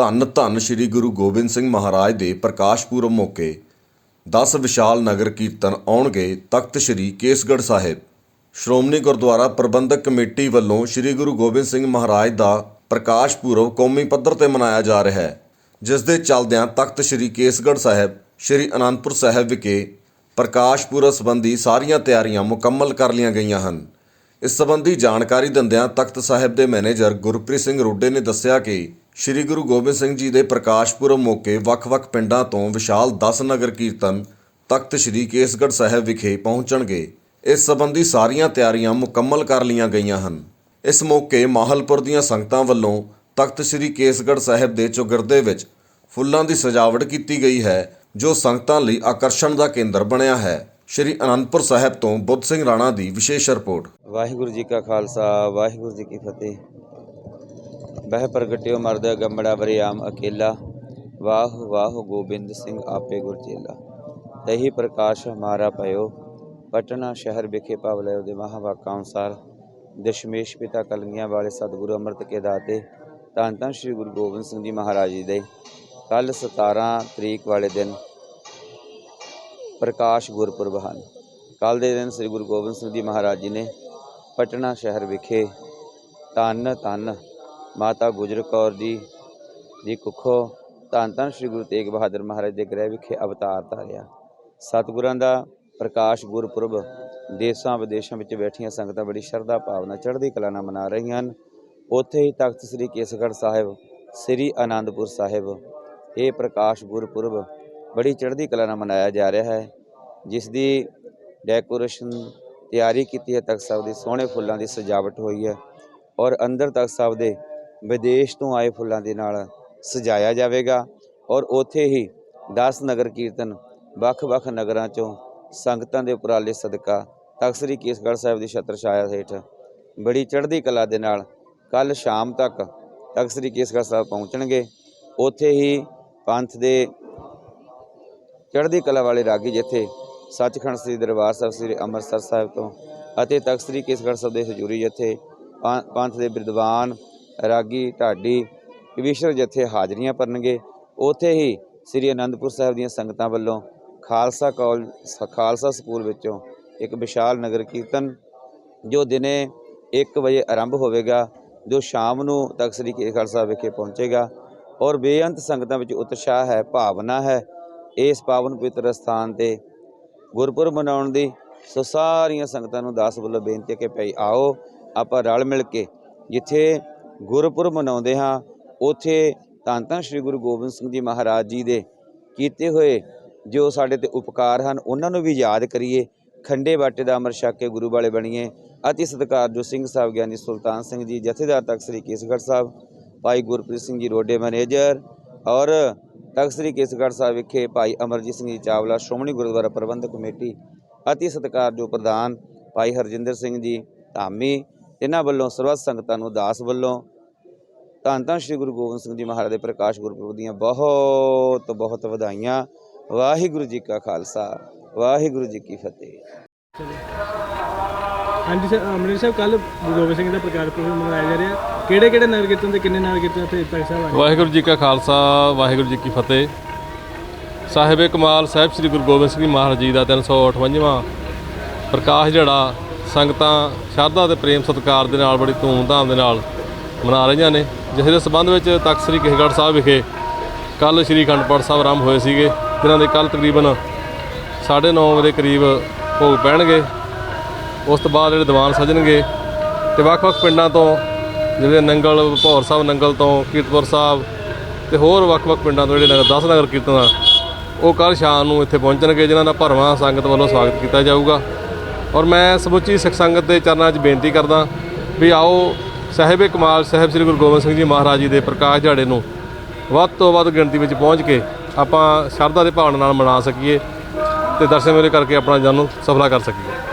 ਧੰਨ ਧੰਨ ਸ੍ਰੀ ਗੁਰੂ ਗੋਬਿੰਦ ਸਿੰਘ ਮਹਾਰਾਜ ਦੇ ਪ੍ਰਕਾਸ਼ ਪੁਰਬ ਮੌਕੇ 10 ਵਿਸ਼ਾਲ ਨਗਰ ਕੀਰਤਨ ਆਉਣਗੇ ਤਖਤ ਸ੍ਰੀ ਕੇਸਗੜ੍ਹ ਸਾਹਿਬ। ਸ਼੍ਰੋਮਣੀ ਗੁਰਦੁਆਰਾ ਪ੍ਰਬੰਧਕ ਕਮੇਟੀ ਵੱਲੋਂ ਸ੍ਰੀ ਗੁਰੂ ਗੋਬਿੰਦ ਸਿੰਘ ਮਹਾਰਾਜ ਦਾ ਪ੍ਰਕਾਸ਼ ਪੁਰਬ ਕੌਮੀ ਪੱਧਰ ਤੇ ਮਨਾਇਆ ਜਾ ਰਿਹਾ ਹੈ, ਜਿਸ ਦੇ ਚੱਲਦਿਆਂ ਤਖਤ ਸ੍ਰੀ ਕੇਸਗੜ੍ਹ ਸਾਹਿਬ, ਸ੍ਰੀ ਅਨੰਦਪੁਰ ਸਾਹਿਬ ਵਿਖੇ ਪ੍ਰਕਾਸ਼ ਪੁਰਬ ਸੰਬੰਧੀ ਸਾਰੀਆਂ ਤਿਆਰੀਆਂ ਮੁਕੰਮਲ ਕਰ ਲਈਆਂ ਗਈਆਂ ਹਨ। ਇਸ ਸੰਬੰਧੀ ਜਾਣਕਾਰੀ ਦਿੰਦਿਆਂ ਤਖਤ ਸਾਹਿਬ ਦੇ ਮੈਨੇਜਰ ਗੁਰਪ੍ਰੀਤ ਸਿੰਘ ਰੋਡੇ ਨੇ ਦੱਸਿਆ ਕਿ ਸ੍ਰੀ ਗੁਰੂ ਗੋਬਿੰਦ ਸਿੰਘ ਜੀ ਦੇ ਪ੍ਰਕਾਸ਼ ਪੁਰਬ ਮੌਕੇ ਵੱਖ-ਵੱਖ ਪਿੰਡਾਂ ਤੋਂ ਵਿਸ਼ਾਲ 10 ਨਗਰ ਕੀਰਤਨ ਤਖਤ ਸ੍ਰੀ ਕੇਸਗੜ੍ਹ ਸਾਹਿਬ ਵਿਖੇ ਪਹੁੰਚਣਗੇ। ਇਸ ਸੰਬੰਧੀ ਸਾਰੀਆਂ ਤਿਆਰੀਆਂ ਮੁਕੰਮਲ ਕਰ ਲਈਆਂ ਗਈਆਂ ਹਨ। ਇਸ ਮੌਕੇ ਮਾਹਲਪੁਰ ਦੀਆਂ ਸੰਗਤਾਂ ਵੱਲੋਂ ਤਖਤ ਸ੍ਰੀ ਕੇਸਗੜ੍ਹ ਸਾਹਿਬ ਦੇ ਚੌਗਿਰਦੇ ਵਿੱਚ ਫੁੱਲਾਂ ਦੀ ਸਜਾਵਟ ਕੀਤੀ ਗਈ ਹੈ, ਜੋ ਸੰਗਤਾਂ ਲਈ ਆਕਰਸ਼ਣ ਦਾ ਕੇਂਦਰ ਬਣਿਆ ਹੈ। ਸ੍ਰੀ ਅਨੰਦਪੁਰ ਸਾਹਿਬ ਤੋਂ ਬੁੱਧ ਸਿੰਘ ਰਾਣਾ ਦੀ ਵਿਸ਼ੇਸ਼ ਰਿਪੋਰਟ। ਵਾਹਿਗੁਰੂ ਜੀ ਕਾ ਖਾਲਸਾ, ਵਾਹਿਗੁਰੂ ਜੀ ਕੀ ਫਤਿਹ। ਬਹਿ ਪ੍ਰਗਟਿਓ ਮਰਦ ਗੰਮੜਾ ਬਰਿਆਮ ਅਕੇਲਾ। ਵਾਹ ਵਾਹ ਗੋਬਿੰਦ ਸਿੰਘ ਆਪੇ ਗੁਰ ਚੇਲਾ। ਤਹੀ ਪ੍ਰਕਾਸ਼ ਹਮਾਰਾ ਭਇਓ। ਪਟਨਾ ਸ਼ਹਿਰ ਵਿਖੇ ਪਵ ਲਿਓ ਦੇ ਮਹਾਵਾਕਾਂ ਅਨੁਸਾਰ। ਦਸ਼ਮੇਸ਼ ਪਿਤਾ ਕਲਗੀਆਂ ਵਾਲੇ ਸਤਿਗੁਰੂ ਅੰਮ੍ਰਿਤ ਕੇ ਦਾਤੇ। ਧੰਨ ਧੰਨ ਸ੍ਰੀ ਗੁਰੂ ਗੋਬਿੰਦ ਸਿੰਘ ਜੀ ਮਹਾਰਾਜ ਜੀ ਦੇ। ਕੱਲ 17 ਤਰੀਕ ਵਾਲੇ ਦਿਨ ਪ੍ਰਕਾਸ਼ ਗੁਰਪੁਰਬ ਹਨ। ਕੱਲ ਦੇ ਦਿਨ ਸ੍ਰੀ ਗੁਰੂ ਗੋਬਿੰਦ ਸਿੰਘ ਜੀ ਮਹਾਰਾਜ ਜੀ ਨੇ ਪਟਨਾ ਸ਼ਹਿਰ ਵਿਖੇ ਤਨ ਧੰਨ ਮਾਤਾ ਗੁਜਰ ਕੌਰ ਜੀ ਦੀ ਕੁੱਖੋਂ ਧੰਨ ਧੰਨ ਸ੍ਰੀ ਗੁਰੂ ਤੇਗ ਬਹਾਦਰ ਮਹਾਰਾਜ ਦੇ ਗ੍ਰਹਿ ਵਿਖੇ ਅਵਤਾਰ ਧਾਰਿਆ। ਸਤਿਗੁਰਾਂ ਦਾ ਪ੍ਰਕਾਸ਼ ਗੁਰਪੁਰਬ ਦੇਸ਼ਾਂ ਵਿਦੇਸ਼ਾਂ ਵਿੱਚ ਬੈਠੀਆਂ ਸੰਗਤਾਂ ਬੜੀ ਸ਼ਰਧਾ ਭਾਵਨਾ ਚੜ੍ਹਦੀ ਕਲਾ ਨਾਲ ਮਨਾ ਰਹੀਆਂ ਹਨ। ਉੱਥੇ ਹੀ ਤਖਤ ਸ੍ਰੀ ਕੇਸਗੜ੍ਹ ਸਾਹਿਬ, ਸ੍ਰੀ ਆਨੰਦਪੁਰ ਸਾਹਿਬ ਇਹ ਪ੍ਰਕਾਸ਼ ਗੁਰਪੁਰਬ ਬੜੀ ਚੜ੍ਹਦੀ ਕਲਾ ਨਾਲ ਮਨਾਇਆ ਜਾ ਰਿਹਾ ਹੈ। ਜਿਸ ਦੀ ਡੈਕੋਰੇਸ਼ਨ ਤਿਆਰੀ ਕੀਤੀ ਹੈ ਤਖਤ ਸਾਹਿਬ ਦੀ, ਸੋਹਣੇ ਫੁੱਲਾਂ ਦੀ ਸਜਾਵਟ ਹੋਈ ਹੈ ਔਰ ਅੰਦਰ ਤਖਤ ਸਾਹਿਬ ਦੇ ਵਿਦੇਸ਼ ਤੋਂ ਆਏ ਫੁੱਲਾਂ ਦੇ ਨਾਲ ਸਜਾਇਆ ਜਾਵੇਗਾ ਔਰ ਉੱਥੇ ਹੀ 10 ਨਗਰ ਕੀਰਤਨ ਵੱਖ-ਵੱਖ ਨਗਰਾਂ ਚੋਂ ਸੰਗਤਾਂ ਦੇ ਉਪਰਾਲੇ ਸਦਕਾ ਤਖਤ ਸ੍ਰੀ ਕੇਸਗੜ੍ਹ ਸਾਹਿਬ ਦੀ ਛਤਰ ਛਾਇਆ ਹੇਠ ਬੜੀ ਚੜ੍ਹਦੀ ਕਲਾ ਦੇ ਨਾਲ ਕੱਲ ਸ਼ਾਮ ਤੱਕ ਤਖਤ ਸ੍ਰੀ ਕੇਸਗੜ੍ਹ ਸਾਹਿਬ ਪਹੁੰਚਣਗੇ। ਉੱਥੇ ਹੀ ਪੰਥ ਦੇ ਚੜ੍ਹਦੀ ਕਲਾ ਵਾਲੇ ਰਾਗੀ ਜਿੱਥੇ ਸੱਚਖੰਡ ਸ੍ਰੀ ਦਰਬਾਰ ਸਾਹਿਬ, ਸ੍ਰੀ ਅੰਮ੍ਰਿਤਸਰ ਸਾਹਿਬ ਤੋਂ ਅਤੇ ਤਖਤ ਸ੍ਰੀ ਕੇਸਗੜ੍ਹ ਸਾਹਿਬ ਦੇ ਹਜੂਰੀ ਜਿੱਥੇ ਪੰਥ ਦੇ ਵਿਦਵਾਨ ਰਾਗੀ ਢਾਡੀ ਕਵੀਸ਼ਰ ਜਥੇ ਹਾਜ਼ਰੀਆਂ ਭਰਨਗੇ, ਉੱਥੇ ਹੀ ਸ੍ਰੀ ਅਨੰਦਪੁਰ ਸਾਹਿਬ ਦੀਆਂ ਸੰਗਤਾਂ ਵੱਲੋਂ ਖਾਲਸਾ ਕਾਲਜ, ਸ- ਖਾਲਸਾ ਸਕੂਲ ਵਿੱਚੋਂ ਇੱਕ ਵਿਸ਼ਾਲ ਨਗਰ ਕੀਰਤਨ, ਜੋ ਦਿਨੇ 1 ਵਜੇ ਆਰੰਭ ਹੋਵੇਗਾ, ਜੋ ਸ਼ਾਮ ਨੂੰ ਤੱਕ ਸ੍ਰੀ ਕੇਸਗੜ੍ਹ ਸਾਹਿਬ ਵਿਖੇ ਪਹੁੰਚੇਗਾ ਔਰ ਬੇਅੰਤ ਸੰਗਤਾਂ ਵਿੱਚ ਉਤਸ਼ਾਹ ਹੈ, ਭਾਵਨਾ ਹੈ, ਇਸ ਪਾਵਨ ਪਵਿੱਤਰ ਸਥਾਨ ਤੇ ਗੁਰਪੁਰਬ ਮਨਾਉਣ ਦੀ, ਸੋ ਸਾਰੀਆਂ ਸੰਗਤਾਂ ਨੂੰ ਦਾਸ ਵੱਲੋਂ ਬੇਨਤੀ ਹੈ ਕਿ ਭਈ ਆਓ, ਆਪਾਂ ਰਲ ਮਿਲ ਕੇ ਜਿੱਥੇ ਗੁਰਪੁਰਬ ਮਨਾਉਂਦੇ ਹਾਂ। ਉੱਥੇ ਧੰਨ ਧੰਨ ਸ੍ਰੀ ਗੁਰੂ ਗੋਬਿੰਦ ਸਿੰਘ ਜੀ ਮਹਾਰਾਜ ਜੀ ਦੇ ਕੀਤੇ ਹੋਏ ਜੋ ਸਾਡੇ ਤੇ ਉਪਕਾਰ ਹਨ, ਉਹਨਾਂ ਨੂੰ ਵੀ ਯਾਦ ਕਰੀਏ। ਖੰਡੇ ਬਾਟੇ ਦਾ ਅਮਰ ਛਕ ਕੇ ਗੁਰੂ ਵਾਲੇ ਬਣੀਏ। ਅਤੀ ਸਤਿਕਾਰਯੋਗ ਸਿੰਘ ਸਾਹਿਬ, ਗਿਆਨੀ ਸੁਲਤਾਨ ਸਿੰਘ ਜੀ, ਜਥੇਦਾਰ ਤਖਤ ਸ੍ਰੀ ਕੇਸਗੜ੍ਹ ਸਾਹਿਬ, ਭਾਈ ਗੁਰਪ੍ਰੀਤ ਸਿੰਘ ਜੀ, ਰੋਡੇ ਮੈਨੇਜਰ ਔਰ ਤਖਤ ਸ੍ਰੀ ਕੇਸਗੜ੍ਹ ਸਾਹਿਬ ਵਿਖੇ ਭਾਈ ਅਮਰਜੀਤ ਸਿੰਘ ਜੀ ਚਾਵਲਾ, ਸ਼੍ਰੋਮਣੀ ਗੁਰਦੁਆਰਾ ਪ੍ਰਬੰਧਕ ਕਮੇਟੀ। ਅਤੀ ਜੋ ਪ੍ਰਧਾਨ ਭਾਈ ਹਰਜਿੰਦਰ ਸਿੰਘ ਜੀ, ਧਾਮੀ ਇਹਨਾਂ ਵੱਲੋਂ ਸਰਬੱਤ ਸੰਗਤਾਂ ਨੂੰ ਦਾਸ ਵੱਲੋਂ ਧੰਨ ਧੰਨ ਸ੍ਰੀ ਗੁਰੂ ਗੋਬਿੰਦ ਸਿੰਘ ਜੀ ਮਹਾਰਾਜ ਦੇ ਪ੍ਰਕਾਸ਼ ਗੁਰਪੁਰਬ ਦੀਆਂ ਬਹੁਤ ਬਹੁਤ ਵਧਾਈਆਂ। ਵਾਹਿਗੁਰੂ ਜੀ ਕਾ ਖਾਲਸਾ ਵਾਹਿਗੁਰੂ ਜੀ ਕੀ ਫਤਿਹ। ਹਾਂਜੀ ਸਰ ਅਮਰਿੰਦਰ ਸਾਹਿਬ ਕੱਲ ਗੁਰੂ ਗੋਬਿੰਦ ਸਿੰਘ ਦਾ ਪ੍ਰਕਾਸ਼ ਪੁਰਬ ਮਨਾਇਆ ਜਾ ਰਿਹਾ। ਕਿਹੜੇ ਕਿਹੜੇ ਨਗਰ ਕੀਰਤਨ ਤੇ ਕਿੰਨੇ ਨਗਰ ਕੀਰਤਨ ਇੱਥੇ ਤਖਤ ਸਾਹਿਬ ਆਏ? ਵਾਹਿਗੁਰੂ ਜੀ ਕਾ ਖਾਲਸਾ ਵਾਹਿਗੁਰੂ ਜੀ ਕੀ ਫਤਿਹ। ਸਾਹਿਬੇ ਕਮਾਲ ਸਾਹਿਬ ਸ੍ਰੀ ਗੁਰੂ ਗੋਬਿੰਦ ਸਿੰਘ ਜੀ ਮਹਾਰਾਜ ਜੀ ਦਾ 358ਵਾਂ ਪ੍ਰਕਾਸ਼ ਜਿਹੜਾ ਸੰਗਤਾਂ ਸ਼ਰਧਾ ਤੇ ਪ੍ਰੇਮ ਸਤਿਕਾਰ ਦੇ ਨਾਲ ਬੜੀ ਧੂਮਧਾਮ ਦੇ ਨਾਲ ਮਨਾ ਰਹੀਆਂ ਨੇ। ਜਿਸ ਦੇ ਸਬੰਧ ਵਿੱਚ ਤਖਤ ਸ੍ਰੀ ਕੇਸਗੜ੍ਹ ਸਾਹਿਬ ਵਿਖੇ ਕੱਲ ਸ੍ਰੀ ਅਖੰਡ ਪਾਠ ਸਾਹਿਬ ਆਰੰਭ ਹੋਏ ਸੀਗੇ, ਜਿਨ੍ਹਾਂ ਦੇ ਕੱਲ ਤਕਰੀਬਨ 9:30 ਵਜੇ ਕਰੀਬ ਭੋਗ ਪੈਣਗੇ। ਉਸ ਤੋਂ ਬਾਅਦ ਜਿਹੜੇ ਦੀਵਾਨ ਸਜਣਗੇ ਤੇ ਵੱਖ-ਵੱਖ ਪਿੰਡਾਂ ਤੋਂ ਜਿਹੜੇ ਨੰਗਲ, ਭੌਰ ਸਾਹਿਬ ਨੰਗਲ ਤੋਂ ਕੀਰਤਪੁਰ ਸਾਹਿਬ ਤੇ ਹੋਰ ਵੱਖ-ਵੱਖ ਪਿੰਡਾਂ ਤੋਂ ਜਿਹੜੇ ਨਗਰ 10 ਨਗਰ ਕੀਰਤਨ ਆ ਉਹ ਕੱਲ ਸ਼ਾਮ ਨੂੰ ਇੱਥੇ ਪਹੁੰਚਣਗੇ, ਜਿਨ੍ਹਾਂ ਦਾ ਭਰਵਾਂ ਸੰਗਤ ਵੱਲੋਂ ਸਵਾਗਤ ਕੀਤਾ ਜਾਊਗਾ। ਔਰ ਮੈਂ ਸਮੁੱਚੀ ਸਿੱਖ ਸੰਗਤ ਦੇ ਚਰਨਾਂ 'ਚ ਬੇਨਤੀ ਕਰਦਾ ਵੀ ਆਓ ਸਾਹਿਬੇ ਕਮਾਲ ਸਾਹਿਬ ਸ੍ਰੀ ਗੁਰੂ ਗੋਬਿੰਦ ਸਿੰਘ ਜੀ ਮਹਾਰਾਜ ਜੀ ਦੇ ਪ੍ਰਕਾਸ਼ ਦਿਹਾੜੇ ਨੂੰ ਵੱਧ ਤੋਂ ਵੱਧ ਗਿਣਤੀ ਵਿੱਚ ਪਹੁੰਚ ਕੇ ਆਪਾਂ ਸ਼ਰਧਾ ਦੇ ਭਾਵਨਾ ਨਾਲ ਮਨਾ ਸਕੀਏ ਤੇ ਦਰਸ਼ਨ ਮੇਲੇ ਕਰਕੇ ਆਪਣਾ ਜਨ ਸਫਲਾ ਕਰ ਸਕੀਏ।